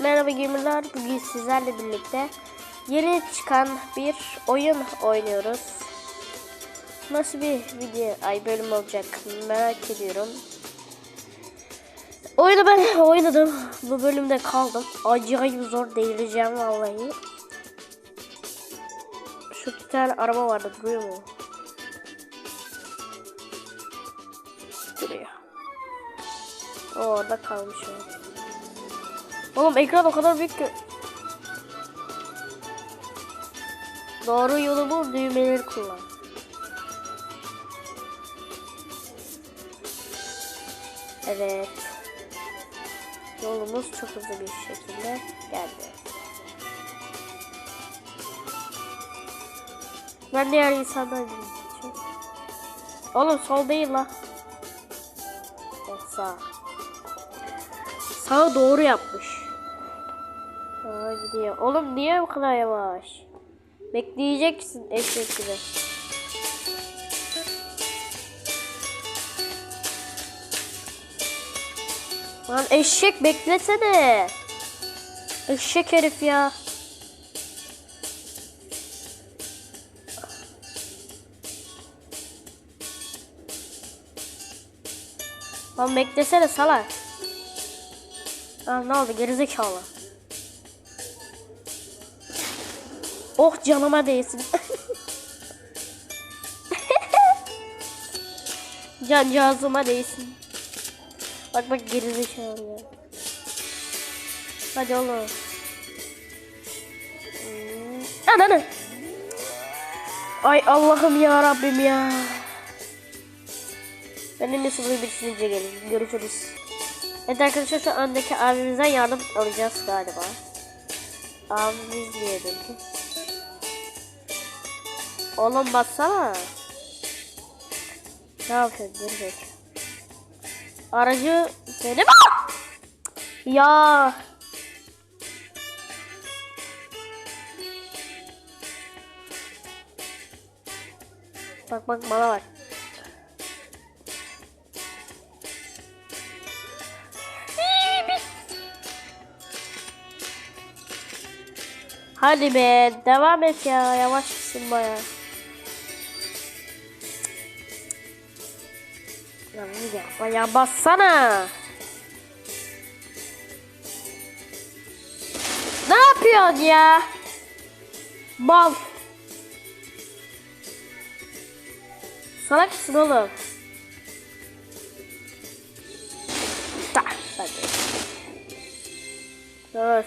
Merhaba gamerlar. Bugün sizlerle birlikte yeni çıkan bir oyun oynuyoruz. Nasıl bir video ay bölüm olacak merak ediyorum. Oyunu ben oynadım. Bu bölümde kaldım. Acayip zor delireceğim vallahi. Şu bir tane araba vardı duruyor mu? Duruyor. O orada kalmış o. Oğlum ekran o kadar büyük ki. Doğru yolu bul, düğmeleri kullan. Evet. Yolumuz çok hızlı bir şekilde geldi. Ben diğer insanlar gideceğim. Oğlum sol değil la. Evet, sağ. Sağa doğru yapmış. Gidiyor. Oğlum niye bu kadar yavaş? Bekleyeceksin eşek gibi. Lan eşek beklesene. Eşek herif ya. Lan beklesene salak. Aa, ne oldu gerizekalı. Oh canıma değsin. Cancağızıma değsin. Bak bak gerizekalı ya. Hadi oğlum. Hmm. Ananı. Ay Allah'ım ya Rabbim ya. Ben en iyisi bunu bitirince gelin. Görüşürüz. Evet arkadaşlar şu öndeki abimizden yardım alacağız galiba. Abimiz diyelim ki. Oğlum bassana. Ne yapıyorsun gerizek? Aracı benim Ya. Bak bak bana bak. Hadi be devam et ya yavaş mısın baya. Ya bu yapma ya bassana. Ne yapıyorsun ya? Bal. Salak mısın oğlum? Tak. Hadi.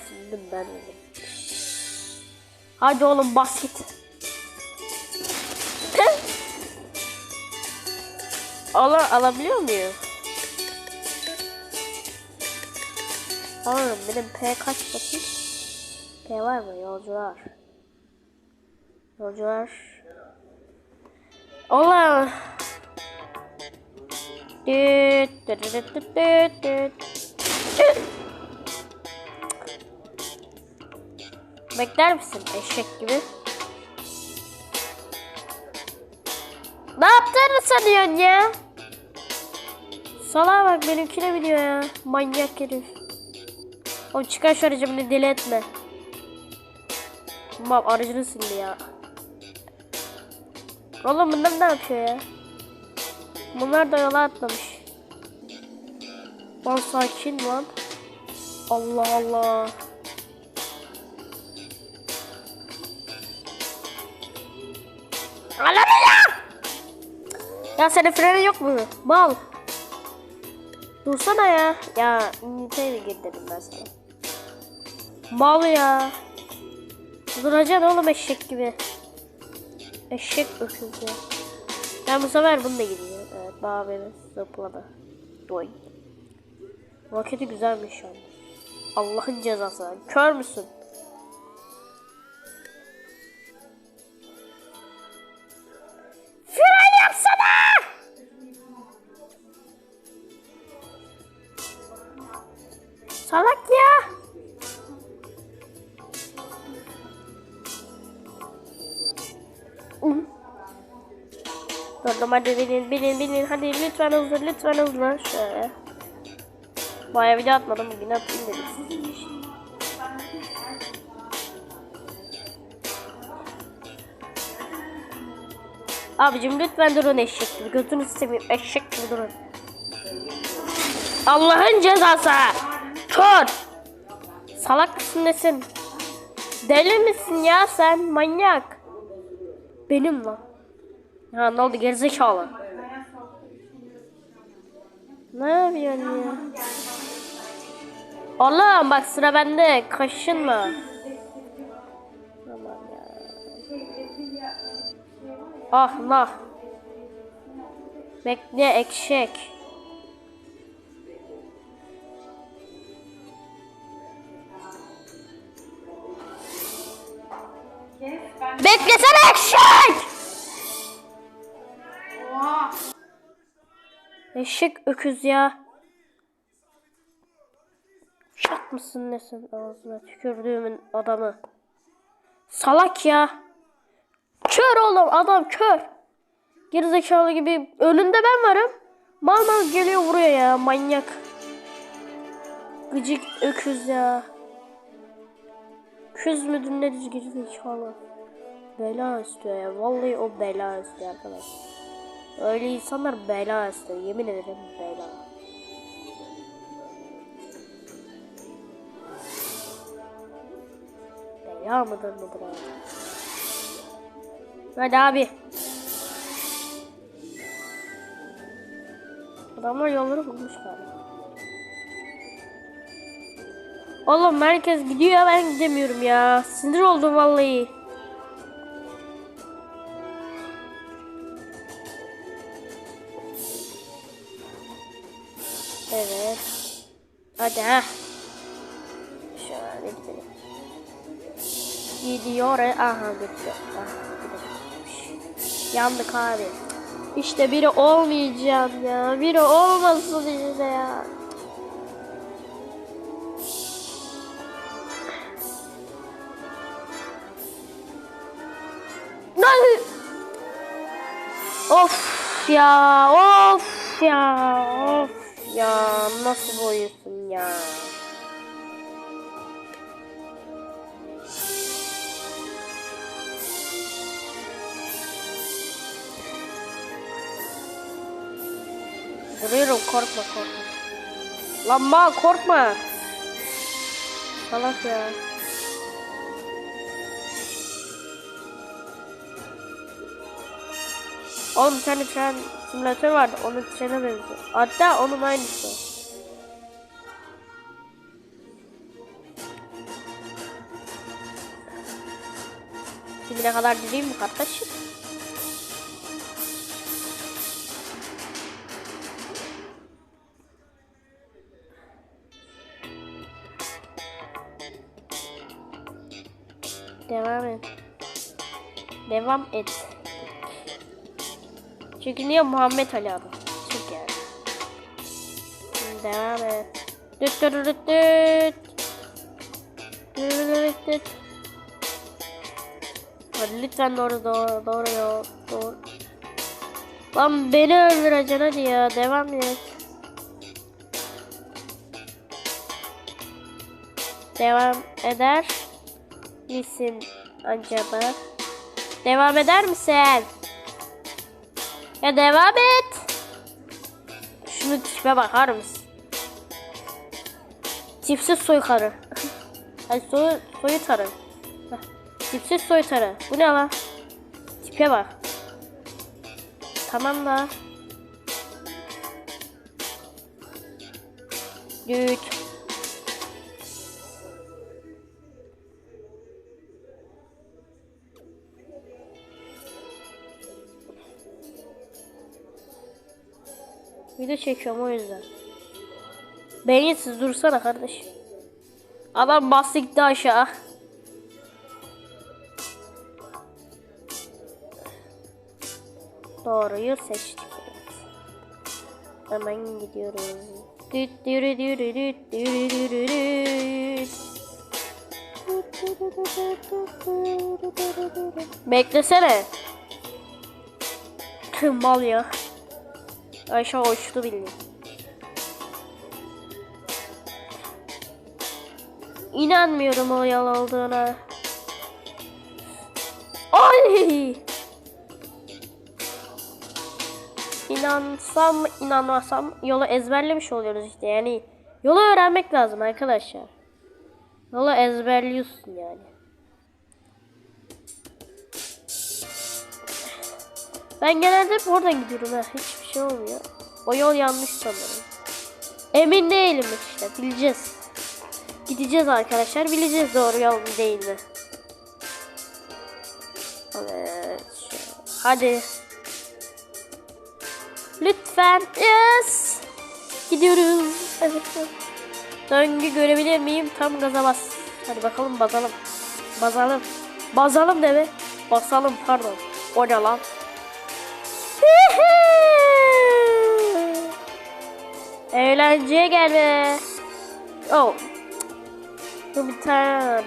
Sindim ben. Hadi oğlum bas git. Al alabiliyor muyum? Alırım benim P kaç bakayım? P var mı? Yolcular. Yolcular. Ola. Düt düt düt düt düt düt. Bekler misin eşek gibi? Ne yaptığını sanıyorsun ya? Salağa bak benimkine biliyor ya. Manyak herif. O çıkar şu aracı beni deli etme. Bak aracını sildi ya. Oğlum bunlar ne yapıyor ya? Bunlar da yola atlamış. Lan sakin lan. Allah Allah. Ananı ya! Senin frenin yok mu? Mal. Dursana ya. Ya İngiltere'ye gir ben sana. Mal ya. Duracaksın oğlum eşek gibi. Eşek öküzü. Ben bu sefer bununla gidiyor. Evet bana beni zıpladı. Doy. Roketi güzelmiş şu an. Allah'ın cezası. Kör müsün? Salak ya. Durdum hadi binin binin binin hadi lütfen hızlı lütfen hızlı şöyle. Bayağı video atmadım bugün atayım dedim. Abicim lütfen durun eşek gibi. Götünü seveyim eşek gibi durun. Allah'ın cezası. Kör. Salak mısın nesin? Deli misin ya sen manyak? Benim lan. Ha ne oldu gerizekalı? Ne yapıyorsun ya? Oğlum bak sıra bende. Kaşınma. Ya. Ah nah. Bekle ekşek. Beklesene eşek! Eşek öküz ya. Şak mısın nesin ağzına tükürdüğümün adamı. Salak ya. Kör oğlum adam kör. Gerizekalı gibi önünde ben varım. Mal mal geliyor vuruyor ya manyak. Gıcık öküz ya. Küz müdür nedir gerizekalı. Bela istiyor ya. Vallahi o bela istiyor arkadaşlar. Öyle insanlar bela istiyor. Yemin ederim bela. Bela mıdır mıdır abi? Hadi abi. Adamlar yolları bulmuş galiba. Oğlum herkes gidiyor ben gidemiyorum ya. Sinir oldum vallahi. Hadi ha. Şöyle gidelim. Gidiyor. Aha gitti. Aha, gidelim. Yandık abi. İşte biri olmayacağım ya. Biri olmasın işte ya. Of ya, of ya, of ya. Nasıl boyuyorsun ya? Duruyorum korkma korkma. Lan mal korkma. Salak ya. Oğlum bir tane tren simülatör vardı. Onun trene benziyor. Hatta onun aynısı. Şimdine kadar gideyim mi kardeşim? Devam et. Devam et. Çünkü niye Muhammed Ali abi? Çok yani. Devam et. Düt düt düt. Düt düt düt düt. Hadi lütfen doğru doğru doğru ya doğru. Lan beni öldüreceksin hadi ya devam et. Devam eder misin acaba? Devam eder misin? Ya devam et. Şunu tipe bakar mısın? Tipsiz soykarı. Ay soy, soyutarı. Heh, Tipsiz soytarı. Bu ne lan? Tipe bak. Tamam da. Düt. Video çekiyorum o yüzden. Beyinsiz dursana kardeş. Adam bastı gitti aşağı. Doğruyu seçtik. Hemen gidiyoruz. Düt dürü dürü düt dürü. Beklesene. Mal ya. Ayşe hoştu bildi. İnanmıyorum o yalan olduğuna. Ay! İnansam inanmasam yolu ezberlemiş oluyoruz işte yani. Yolu öğrenmek lazım arkadaşlar. Yolu ezberliyorsun yani. Ben genelde hep oradan gidiyorum ha. Hiçbir şey olmuyor. O yol yanlış sanırım. Emin değilim işte. Bileceğiz. Gideceğiz arkadaşlar. Bileceğiz doğru yol mu değil mi. Evet. Hadi. Lütfen. Yes. Gidiyoruz. Evet. Döngü görebilir miyim? Tam gaza bas. Hadi bakalım basalım. Basalım. Basalım deme. Basalım pardon. O ne lan? Eğlenceye gel be. Oh. Bir tane var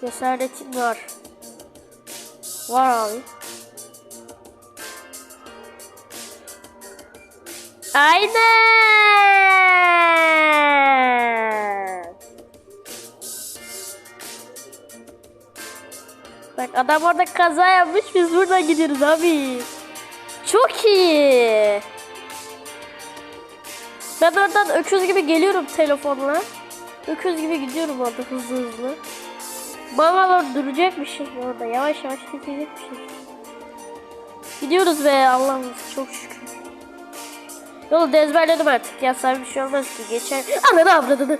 Cesaretin var. Var abi. Aynen. Bak adam orada kaza yapmış biz buradan gidiyoruz abi. Çok iyi. Ben oradan öküz gibi geliyorum telefonla. Öküz gibi gidiyorum orada hızlı hızlı. Bana duracakmışız orada yavaş yavaş gidecekmişiz. Gidiyoruz be Allah'ım çok şükür. Yolu da ezberledim artık ya sana bir şey olmaz ki geçer. Ananı avradını.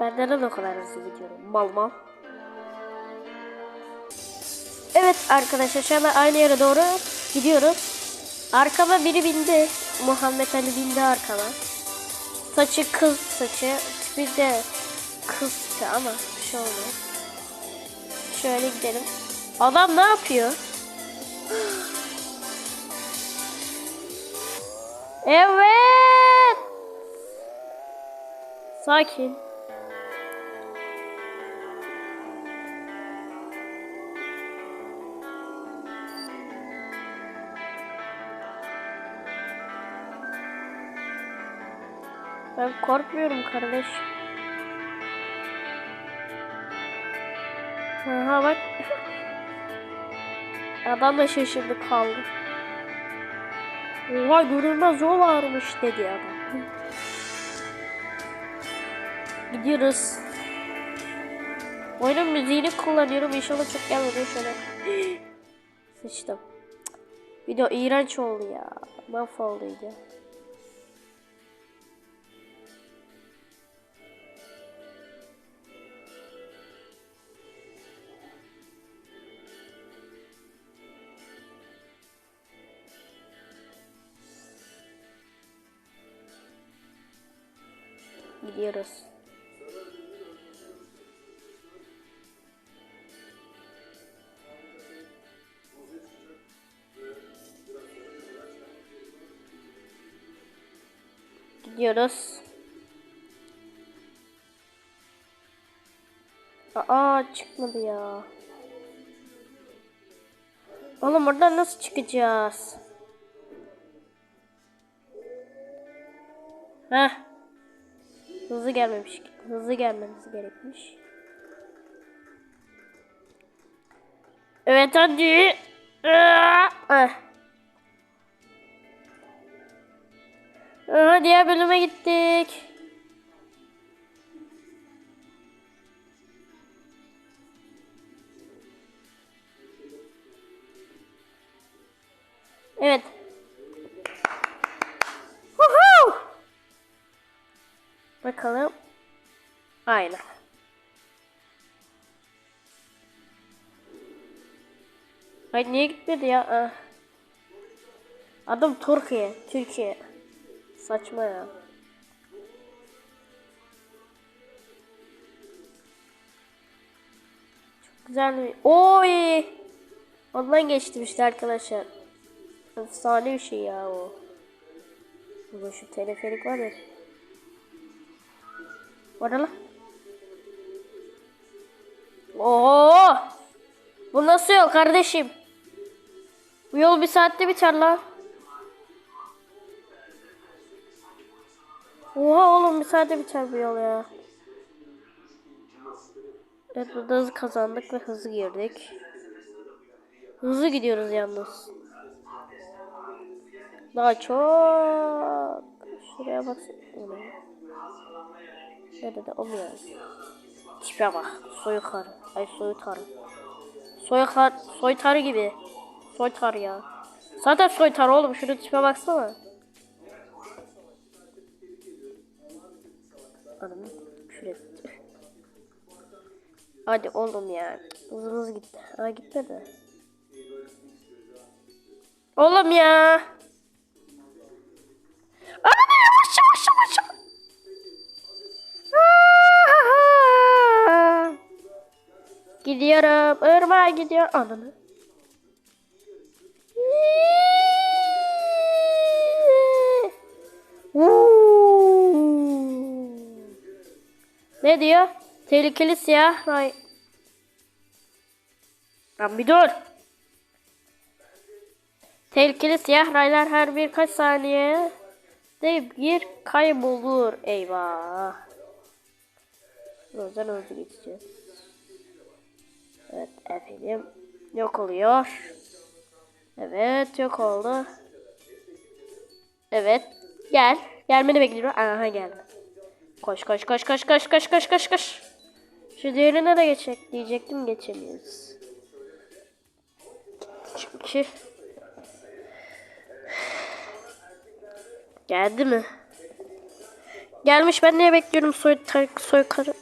Ben neden o kadar hızlı gidiyorum? Mal mal. Evet arkadaşlar şu aynı yere doğru gidiyoruz. Arkama biri bindi. Muhammed Ali bindi arkama. Saçı kız saçı. Bir de kız tipi ama bir şey olmuyor. Şöyle gidelim. Adam ne yapıyor? Evet. Sakin. Ben korkmuyorum kardeş. Aha bak. Adam da şaşırdı kaldı. Oha görünmez yol varmış dedi adam. Gidiyoruz. Oyunun müziğini kullanıyorum. İnşallah çok gelmedi şöyle. Sıçtım. Video iğrenç oldu ya. Mahvoldu ya. Gidiyoruz. Aa çıkmadı ya. Oğlum oradan nasıl çıkacağız? Heh. Hızlı gelmemiş. Hızlı gelmemiz gerekmiş. Evet hadi. Ah. Aha, diğer bölüme gittik. Evet. Woohoo! Bakalım. Aynen. Ay niye gitmedi ya? Ah. Adam Türkiye. Türkiye. Saçma ya. Çok güzel bir... Oy! Ondan geçtim işte arkadaşlar. Efsane bir şey ya o. Burada şu teleferik var ya. Orada lan. Oo! Bu nasıl yol kardeşim? Bu yol bir saatte biter lan. Oha oğlum bir saatte biter bu yol ya. Evet burada hız kazandık ve hızlı girdik. Hızlı gidiyoruz yalnız. Daha çok. Şuraya bak. Nerede de o mu yani? Tipe bak. Soyukarı. Ay soyutarı. Soyukar, soytarı gibi. Soytar ya. Zaten soytar oğlum. Şunu tipe baksana. Anam şuraya. Hadi oğlum ya. Hızımız gitti. Ha gitmedi. Oğlum ya. Anam yavaş yavaş yavaş. Gidiyorum. Irmağa gidiyor. Ananı. Ne diyor? Tehlikeli siyah ray. Lan bir dur. Tehlikeli siyah raylar her birkaç saniye de bir kaybolur. Eyvah. Buradan hızlı geçeceğiz. Evet efendim. Yok oluyor. Evet yok oldu. Evet. Gel. Gelmeni bekliyorum. Aha geldi. Koş koş koş koş koş koş koş koş koş. Şu diğerine de geçecek diyecektim geçemiyoruz. Çünkü Geldi mi? Gelmiş ben niye bekliyorum soy soykarı?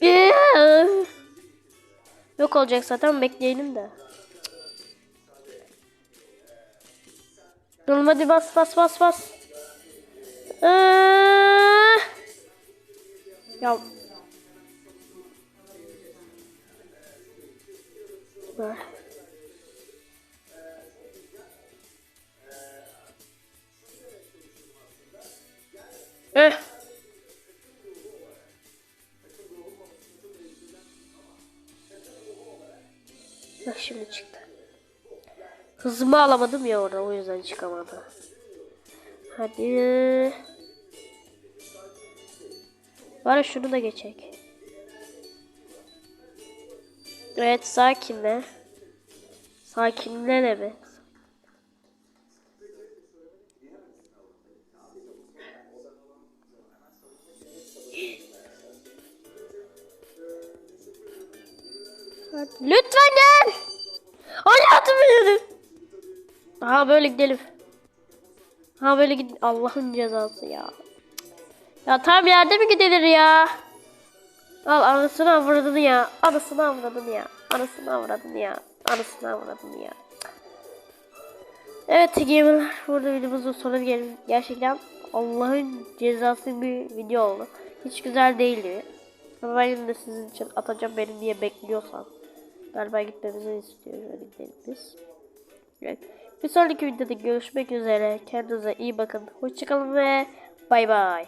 Yok olacak zaten bekleyelim de. Oğlum hadi bas bas bas bas. Ee, ya. Ver. Eh. Bak şimdi çıktı. Hızımı alamadım ya orada o yüzden çıkamadı. Hadi. Bari şunu da geçek. Evet sakinle. Sakinle ne Ha böyle gidelim. Ha böyle gid Allah'ın cezası ya. Ya tam yerde mi gidilir ya? Al anasını avradını ya. Anasını avradını ya. Anasını avradını ya. Anasını avradını ya. Evet gamerlar burada videomuzun sonuna gelin. Gerçekten Allah'ın cezası bir video oldu. Hiç güzel değildi. Ama ben de sizin için atacağım beni diye bekliyorsan. Galiba gitmemizi istiyor. Öyle gidelim biz. Evet. Bir sonraki videoda görüşmek üzere. Kendinize iyi bakın. Hoşçakalın ve bay bay.